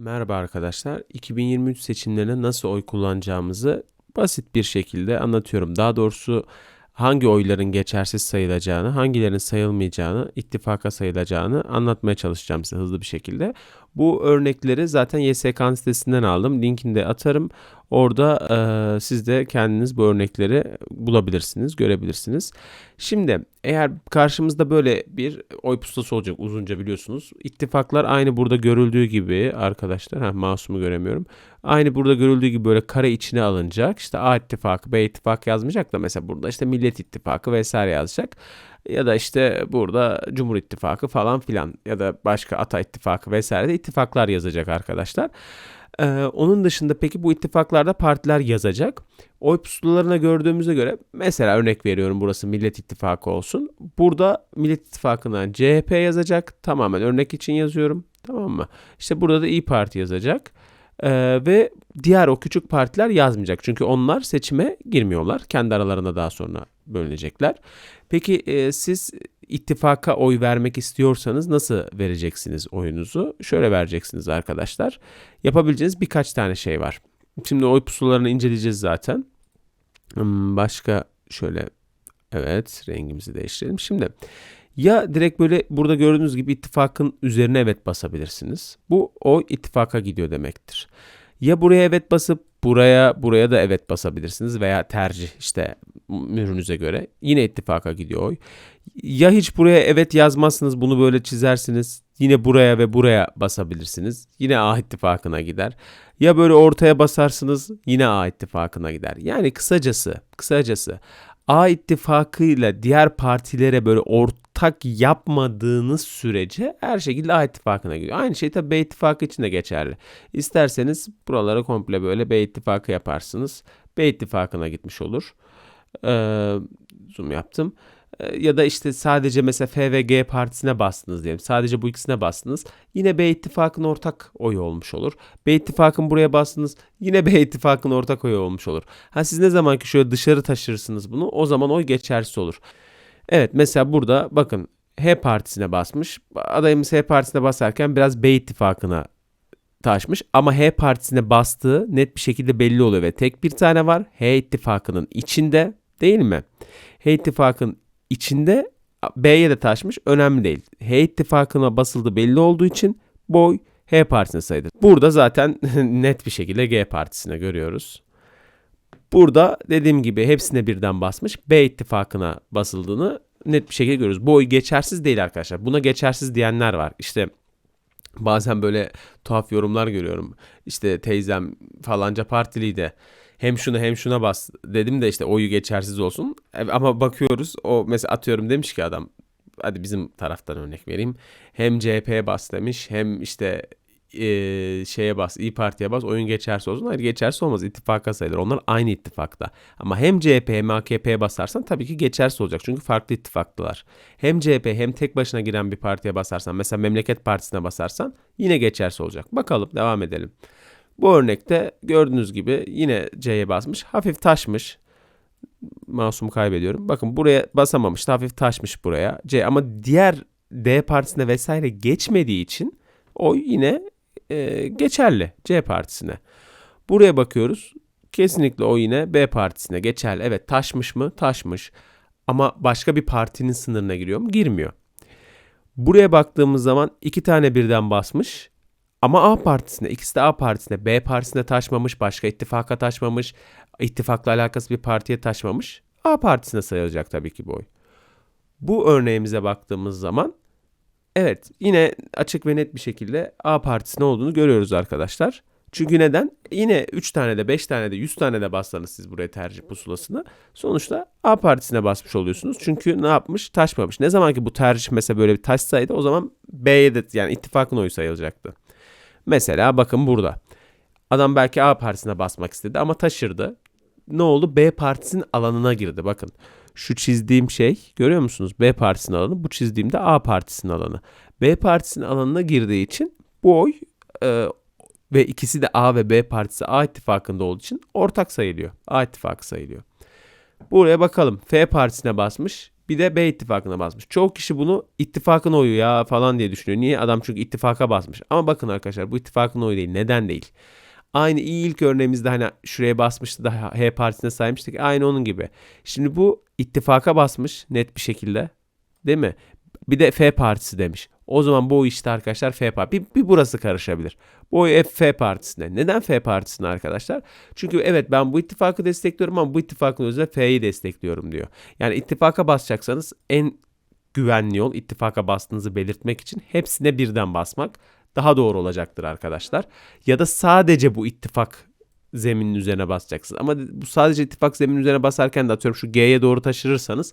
Merhaba arkadaşlar. 2023 seçimlerine nasıl oy kullanacağımızı basit bir şekilde anlatıyorum. Daha doğrusu hangi oyların geçersiz sayılacağını, hangilerinin sayılmayacağını, ittifaka sayılacağını anlatmaya çalışacağım size hızlı bir şekilde. Bu örnekleri zaten YSK'nın sitesinden aldım. Linkini de atarım. Orada e, siz de kendiniz bu örnekleri bulabilirsiniz, görebilirsiniz. Şimdi eğer karşımızda böyle bir oy pusulası olacak uzunca biliyorsunuz. İttifaklar aynı burada görüldüğü gibi arkadaşlar. Ha, masumu göremiyorum. Aynı burada görüldüğü gibi böyle kare içine alınacak. İşte A ittifakı, B ittifakı yazmayacak da mesela burada işte Millet İttifakı vesaire yazacak. Ya da işte burada Cumhur İttifakı falan filan ya da başka Ata İttifakı vesaire de ittifaklar yazacak arkadaşlar. Ee, onun dışında peki bu ittifaklarda partiler yazacak. Oy pusulalarına gördüğümüze göre mesela örnek veriyorum burası Millet İttifakı olsun. Burada Millet İttifakı'na CHP yazacak. Tamamen örnek için yazıyorum. Tamam mı? İşte burada da İyi Parti yazacak. Ee, ve diğer o küçük partiler yazmayacak. Çünkü onlar seçime girmiyorlar. Kendi aralarında daha sonra bölünecekler. Peki e, siz ittifaka oy vermek istiyorsanız nasıl vereceksiniz oyunuzu? Şöyle vereceksiniz arkadaşlar. Yapabileceğiniz birkaç tane şey var. Şimdi oy pusulalarını inceleyeceğiz zaten. Hmm, başka şöyle evet rengimizi değiştirelim. Şimdi ya direkt böyle burada gördüğünüz gibi ittifakın üzerine evet basabilirsiniz. Bu o ittifaka gidiyor demektir. Ya buraya evet basıp buraya buraya da evet basabilirsiniz veya tercih işte ürünüze göre yine ittifaka gidiyor oy. Ya hiç buraya evet yazmazsınız bunu böyle çizersiniz yine buraya ve buraya basabilirsiniz. Yine A ittifakına gider. Ya böyle ortaya basarsınız yine A ittifakına gider. Yani kısacası kısacası A ittifakıyla diğer partilere böyle ortak yapmadığınız sürece her şekilde A ittifakına gidiyor. Aynı şey tabii B ittifakı için de geçerli. İsterseniz buralara komple böyle B ittifakı yaparsınız. B ittifakına gitmiş olur. Ee, zoom yaptım. Ee, ya da işte sadece mesela F ve G partisine bastınız diyelim. Sadece bu ikisine bastınız. Yine B ittifakın ortak oyu olmuş olur. B ittifakın buraya bastınız. Yine B ittifakın ortak oyu olmuş olur. Ha siz ne zaman ki şöyle dışarı taşırsınız bunu o zaman oy geçersiz olur. Evet mesela burada bakın H partisine basmış. Adayımız H partisine basarken biraz B ittifakına taşmış ama H partisine bastığı net bir şekilde belli oluyor ve tek bir tane var. H ittifakının içinde değil mi? H ittifakın içinde B'ye de taşmış önemli değil. H ittifakına basıldı belli olduğu için boy H partisine sayılır. Burada zaten net bir şekilde G partisine görüyoruz. Burada dediğim gibi hepsine birden basmış. B ittifakına basıldığını net bir şekilde görüyoruz. Bu oy geçersiz değil arkadaşlar. Buna geçersiz diyenler var. İşte bazen böyle tuhaf yorumlar görüyorum. İşte teyzem falanca partiliydi hem şuna hem şuna bas dedim de işte oyu geçersiz olsun. E, ama bakıyoruz o mesela atıyorum demiş ki adam hadi bizim taraftan örnek vereyim. Hem CHP'ye bas demiş hem işte e, şeye bas İyi Parti'ye bas oyun geçerse olsun. Hayır geçerse olmaz ittifaka sayılır. Onlar aynı ittifakta. Ama hem CHP hem AKP'ye basarsan tabii ki geçerse olacak. Çünkü farklı ittifaktılar. Hem CHP hem tek başına giren bir partiye basarsan mesela Memleket Partisi'ne basarsan yine geçerse olacak. Bakalım devam edelim. Bu örnekte gördüğünüz gibi yine C'ye basmış. Hafif taşmış. Masumu kaybediyorum. Bakın buraya basamamış. Hafif taşmış buraya. C ama diğer D partisine vesaire geçmediği için o yine e, geçerli C partisine. Buraya bakıyoruz. Kesinlikle o yine B partisine geçerli. Evet taşmış mı? Taşmış. Ama başka bir partinin sınırına giriyor mu? Girmiyor. Buraya baktığımız zaman iki tane birden basmış. Ama A partisine, ikisi de A partisine, B partisine taşmamış, başka ittifaka taşmamış, ittifakla alakası bir partiye taşmamış. A partisine sayılacak tabii ki bu oy. Bu örneğimize baktığımız zaman evet yine açık ve net bir şekilde A partisine olduğunu görüyoruz arkadaşlar. Çünkü neden? Yine 3 tane de 5 tane de 100 tane de bassanız siz buraya tercih pusulasını sonuçta A partisine basmış oluyorsunuz. Çünkü ne yapmış? Taşmamış. Ne zaman ki bu tercih mesela böyle bir taşsaydı o zaman B'ye de yani ittifakın oyu sayılacaktı. Mesela bakın burada. Adam belki A partisine basmak istedi ama taşırdı. Ne oldu? B partisinin alanına girdi. Bakın şu çizdiğim şey görüyor musunuz? B partisinin alanı. Bu çizdiğimde A partisinin alanı. B partisinin alanına girdiği için bu oy e, ve ikisi de A ve B partisi A ittifakında olduğu için ortak sayılıyor. A ittifakı sayılıyor. Buraya bakalım. F partisine basmış. bir de B ittifakına basmış. Çoğu kişi bunu ittifakın oyu ya falan diye düşünüyor. Niye? Adam çünkü ittifaka basmış. Ama bakın arkadaşlar bu ittifakın oyu değil. Neden değil? Aynı ilk örneğimizde hani şuraya basmıştı da H partisine saymıştık. Aynı onun gibi. Şimdi bu ittifaka basmış net bir şekilde. Değil mi? Bir de F partisi demiş. O zaman bu işte arkadaşlar F partisi. Bir, bir burası karışabilir. Bu oy F partisine. Neden F partisine arkadaşlar? Çünkü evet ben bu ittifakı destekliyorum ama bu ittifakın özünde F'yi destekliyorum diyor. Yani ittifaka basacaksanız en güvenli yol ittifaka bastığınızı belirtmek için hepsine birden basmak daha doğru olacaktır arkadaşlar. Ya da sadece bu ittifak zeminin üzerine basacaksınız. Ama bu sadece ittifak zeminin üzerine basarken de atıyorum şu G'ye doğru taşırırsanız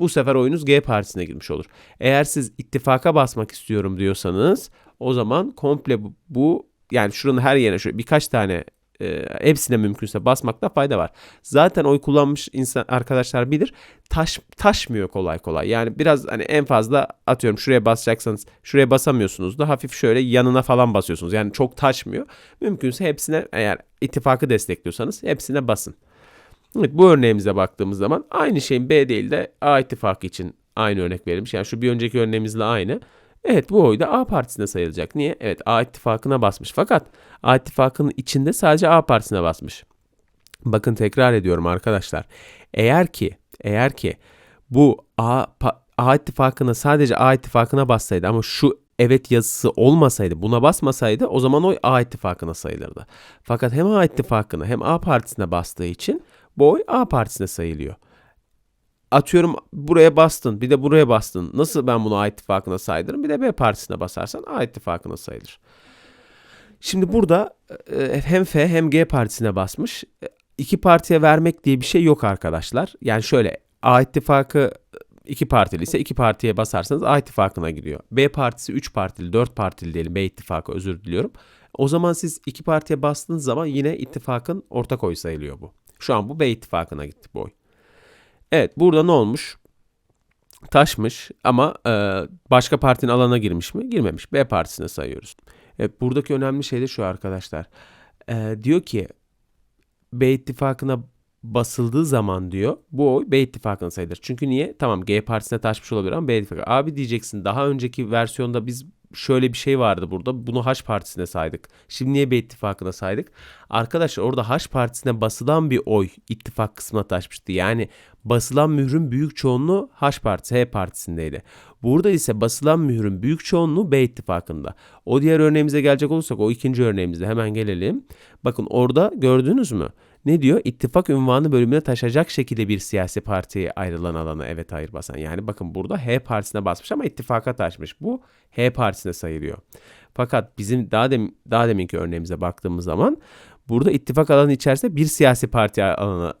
bu sefer oyunuz G partisine girmiş olur. Eğer siz ittifaka basmak istiyorum diyorsanız o zaman komple bu, yani şuranın her yerine şöyle birkaç tane e, hepsine mümkünse basmakta fayda var. Zaten oy kullanmış insan arkadaşlar bilir. Taş taşmıyor kolay kolay. Yani biraz hani en fazla atıyorum şuraya basacaksanız şuraya basamıyorsunuz da hafif şöyle yanına falan basıyorsunuz. Yani çok taşmıyor. Mümkünse hepsine eğer ittifakı destekliyorsanız hepsine basın. Evet bu örneğimize baktığımız zaman aynı şeyin B değil de A ittifakı için aynı örnek verilmiş. Yani şu bir önceki örneğimizle aynı. Evet bu oy da A partisine sayılacak. Niye? Evet A ittifakına basmış. Fakat A ittifakının içinde sadece A partisine basmış. Bakın tekrar ediyorum arkadaşlar. Eğer ki eğer ki bu A, A ittifakına sadece A ittifakına bassaydı ama şu evet yazısı olmasaydı buna basmasaydı o zaman oy A ittifakına sayılırdı. Fakat hem A ittifakına hem A partisine bastığı için bu oy A partisine sayılıyor atıyorum buraya bastın bir de buraya bastın. Nasıl ben bunu A ittifakına saydırırım? Bir de B partisine basarsan A ittifakına sayılır. Şimdi burada e, hem F hem G partisine basmış. E, iki partiye vermek diye bir şey yok arkadaşlar. Yani şöyle A ittifakı iki partili ise iki partiye basarsanız A ittifakına gidiyor. B partisi 3 partili, 4 partili diyelim B ittifakı özür diliyorum. O zaman siz iki partiye bastığınız zaman yine ittifakın ortak oy sayılıyor bu. Şu an bu B ittifakına gitti bu oy. Evet burada ne olmuş? Taşmış ama e, başka partinin alana girmiş mi? Girmemiş. B partisine sayıyoruz. Evet, buradaki önemli şey de şu arkadaşlar. E, diyor ki B ittifakına basıldığı zaman diyor bu oy B ittifakına sayılır. Çünkü niye? Tamam G partisine taşmış olabilir ama B ittifakı. Abi diyeceksin daha önceki versiyonda biz şöyle bir şey vardı burada. Bunu H partisine saydık. Şimdi niye B ittifakına saydık? Arkadaşlar orada H partisine basılan bir oy ittifak kısmına taşmıştı. Yani basılan mührün büyük çoğunluğu H partisi, H partisindeydi. Burada ise basılan mührün büyük çoğunluğu B ittifakında. O diğer örneğimize gelecek olursak o ikinci örneğimizde hemen gelelim. Bakın orada gördünüz mü? Ne diyor? İttifak ünvanı bölümüne taşacak şekilde bir siyasi partiye ayrılan alana evet hayır basan. Yani bakın burada H partisine basmış ama ittifaka taşmış. Bu H partisine sayılıyor. Fakat bizim daha, dem daha deminki örneğimize baktığımız zaman burada ittifak alanı içerisinde bir siyasi parti alanı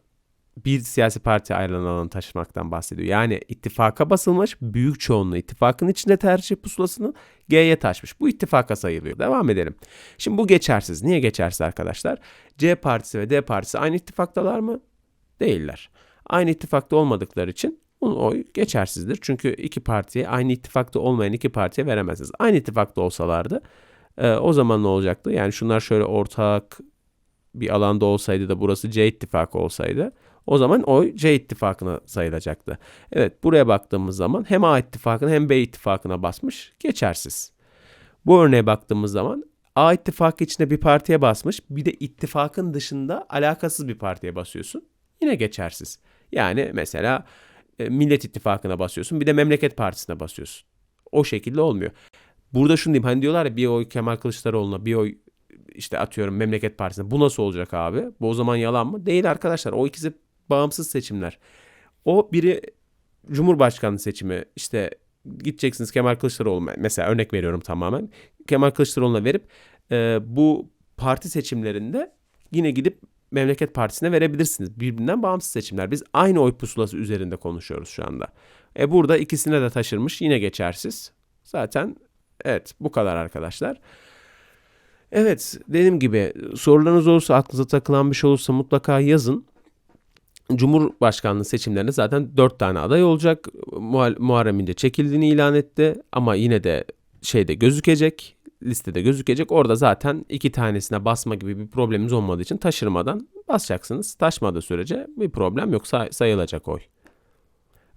bir siyasi parti ayrılan alanı taşımaktan bahsediyor. Yani ittifaka basılmış büyük çoğunluğu ittifakın içinde tercih pusulasını G'ye taşmış. Bu ittifaka sayılıyor. Devam edelim. Şimdi bu geçersiz. Niye geçersiz arkadaşlar? C partisi ve D partisi aynı ittifaktalar mı? Değiller. Aynı ittifakta olmadıkları için oy geçersizdir. Çünkü iki partiye aynı ittifakta olmayan iki partiye veremezsiniz. Aynı ittifakta olsalardı e, o zaman ne olacaktı? Yani şunlar şöyle ortak bir alanda olsaydı da burası C ittifakı olsaydı o zaman oy C ittifakına sayılacaktı. Evet buraya baktığımız zaman hem A ittifakına hem B ittifakına basmış geçersiz. Bu örneğe baktığımız zaman A ittifakı içinde bir partiye basmış bir de ittifakın dışında alakasız bir partiye basıyorsun. Yine geçersiz. Yani mesela e, Millet İttifakı'na basıyorsun bir de Memleket Partisi'ne basıyorsun. O şekilde olmuyor. Burada şunu diyeyim hani diyorlar ya bir oy Kemal Kılıçdaroğlu'na bir oy işte atıyorum Memleket Partisi'ne bu nasıl olacak abi? Bu o zaman yalan mı? Değil arkadaşlar o ikisi bağımsız seçimler. O biri Cumhurbaşkanlığı seçimi işte gideceksiniz Kemal Kılıçdaroğlu mesela örnek veriyorum tamamen. Kemal Kılıçdaroğlu'na verip e, bu parti seçimlerinde yine gidip Memleket Partisi'ne verebilirsiniz. Birbirinden bağımsız seçimler. Biz aynı oy pusulası üzerinde konuşuyoruz şu anda. E burada ikisine de taşırmış yine geçersiz. Zaten evet bu kadar arkadaşlar. Evet dediğim gibi sorularınız olursa aklınıza takılan bir şey olursa mutlaka yazın. Cumhurbaşkanlığı seçimlerinde zaten 4 tane aday olacak. Muharrem İnce çekildiğini ilan etti ama yine de şeyde gözükecek, listede gözükecek. Orada zaten iki tanesine basma gibi bir problemimiz olmadığı için taşırmadan basacaksınız. Taşmadığı sürece bir problem yok say- sayılacak oy.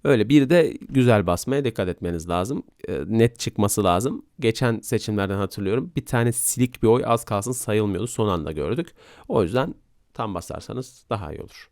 Öyle bir de güzel basmaya dikkat etmeniz lazım. E, net çıkması lazım. Geçen seçimlerden hatırlıyorum. Bir tane silik bir oy az kalsın sayılmıyordu. Son anda gördük. O yüzden tam basarsanız daha iyi olur.